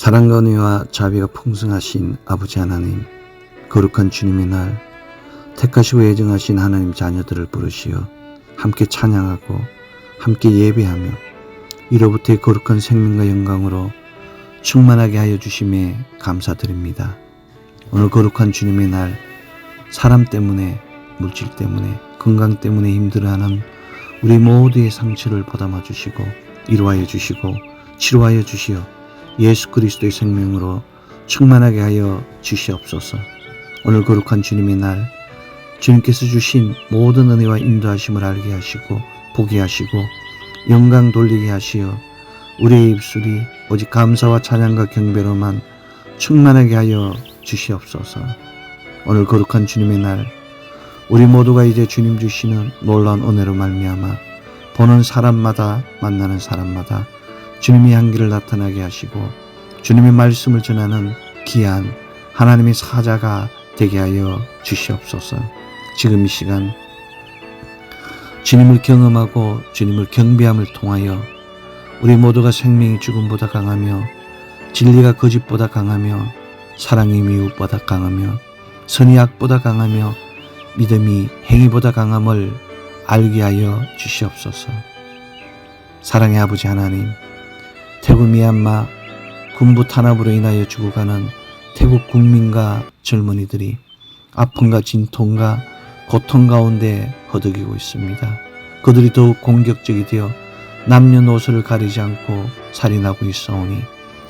사랑과 은혜와 자비가 풍성하신 아버지 하나님, 거룩한 주님의 날, 택하시고 예정하신 하나님 자녀들을 부르시어 함께 찬양하고 함께 예배하며 이로부터의 거룩한 생명과 영광으로 충만하게 하여 주심에 감사드립니다. 오늘 거룩한 주님의 날, 사람 때문에, 물질 때문에, 건강 때문에 힘들어하는 우리 모두의 상처를 보담아 주시고, 이루하여 주시고, 치료하여 주시어 예수 그리스도의 생명으로 충만하게 하여 주시옵소서. 오늘 거룩한 주님의 날, 주님께서 주신 모든 은혜와 인도하심을 알게 하시고, 보게 하시고, 영광 돌리게 하시어 우리의 입술이 오직 감사와 찬양과 경배로만 충만하게 하여 주시옵소서. 오늘 거룩한 주님의 날, 우리 모두가 이제 주님 주시는 놀라운 은혜로 말미암아 보는 사람마다 만나는 사람마다 주님의 향기를 나타나게 하시고 주님의 말씀을 전하는 귀한 하나님의 사자가 되게 하여 주시옵소서. 지금 이 시간 주님을 경험하고 주님을 경배함을 통하여 우리 모두가 생명이 죽음보다 강하며 진리가 거짓보다 강하며 사랑이 미움보다 강하며 선이 악보다 강하며 믿음이 행위보다 강함을 알게 하여 주시옵소서. 사랑의 아버지 하나님, 태국 미얀마 군부 탄압으로 인하여 죽어가는 태국 국민과 젊은이들이 아픔과 진통과 고통 가운데 허덕이고 있습니다. 그들이 더욱 공격적이 되어 남녀노소를 가리지 않고 살인하고 있사오니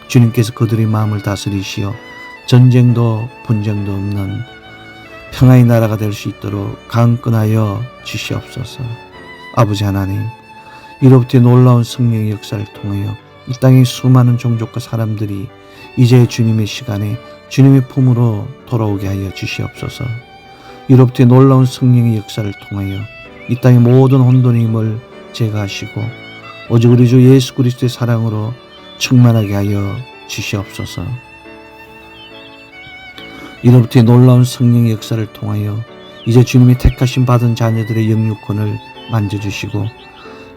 주님께서 그들의 마음을 다스리시어 전쟁도 분쟁도 없는 평화의 나라가 될 수 있도록 강건하여 주시옵소서. 아버지 하나님, 이로부터 놀라운 성령의 역사를 통하여 이 땅의 수많은 종족과 사람들이 이제 주님의 시간에 주님의 품으로 돌아오게 하여 주시옵소서. 이로부터 놀라운 성령의 역사를 통하여 이 땅의 모든 혼돈의 힘을 제거하시고 오직 우리 주 예수 그리스도의 사랑으로 충만하게 하여 주시옵소서. 이로부터 놀라운 성령의 역사를 통하여 이제 주님이 택하신 받은 자녀들의 영육권을 만져주시고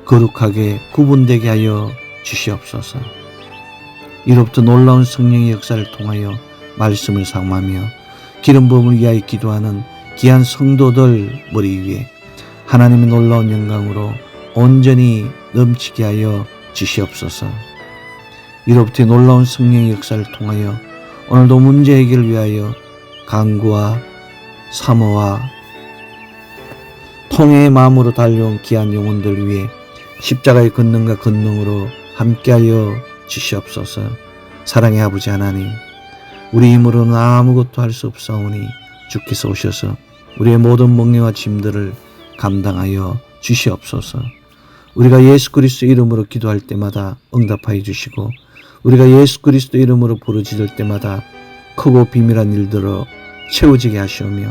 거룩하게 구분되게 하여 주시옵소서. 이로부터 놀라운 성령의 역사를 통하여 말씀을 상마며 기름 부음을 위하여 기도하는 귀한 성도들 머리 위에 하나님의 놀라운 영광으로 온전히 넘치게 하여 주시옵소서. 이로부터 놀라운 성령의 역사를 통하여 오늘도 문제 해결을 위하여 강구와 사모와 통해의 마음으로 달려온 귀한 영혼들 위해 십자가의 권능과 권능으로 함께하여 주시옵소서. 사랑의 아버지 하나님, 우리 힘으로는 아무것도 할 수 없사오니 주께서 오셔서 우리의 모든 멍에와 짐들을 감당하여 주시옵소서. 우리가 예수 그리스도 이름으로 기도할 때마다 응답하여 주시고 우리가 예수 그리스도 이름으로 부르짖을 때마다 크고 비밀한 일들로 채워지게 하시오며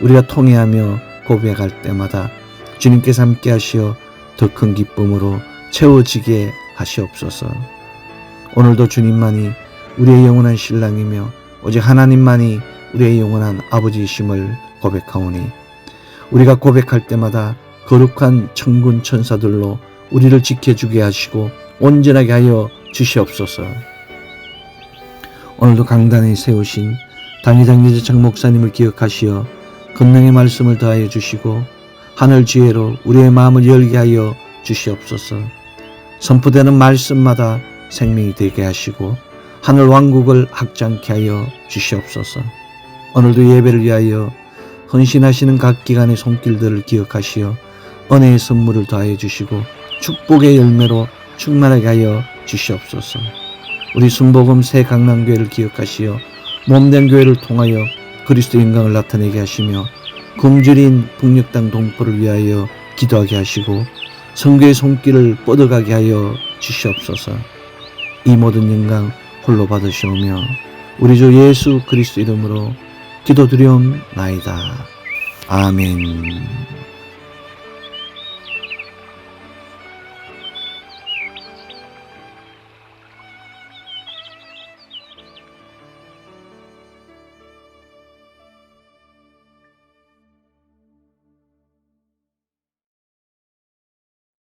우리가 통회하며 고백할 때마다 주님께서 함께 하시어 더 큰 기쁨으로 채워지게 하시옵소서. 오늘도 주님만이 우리의 영원한 신랑이며 오직 하나님만이 우리의 영원한 아버지이심을 고백하오니 우리가 고백할 때마다 거룩한 천군 천사들로 우리를 지켜주게 하시고 온전하게 하여 주시옵소서. 오늘도 강단에 세우신 당회장 예재창 목사님을 기억하시어 건능의 말씀을 더하여 주시고 하늘 지혜로 우리의 마음을 열게 하여 주시옵소서. 선포되는 말씀마다 생명이 되게 하시고 하늘 왕국을 확장케 하여 주시옵소서. 오늘도 예배를 위하여 헌신하시는 각 기관의 손길들을 기억하시어 은혜의 선물을 더하여 주시고 축복의 열매로 충만하게 하여 주시옵소서. 우리 순복음 새 강남교회를 기억하시어 몸된 교회를 통하여 그리스도 영광을 나타내게 하시며 굶주린 북녘땅 동포를 위하여 기도하게 하시고 성교의 손길을 뻗어가게 하여 주시옵소서. 이 모든 영광 홀로 받으시오며 우리 주 예수 그리스도 이름으로 기도드리옵나이다. 아멘.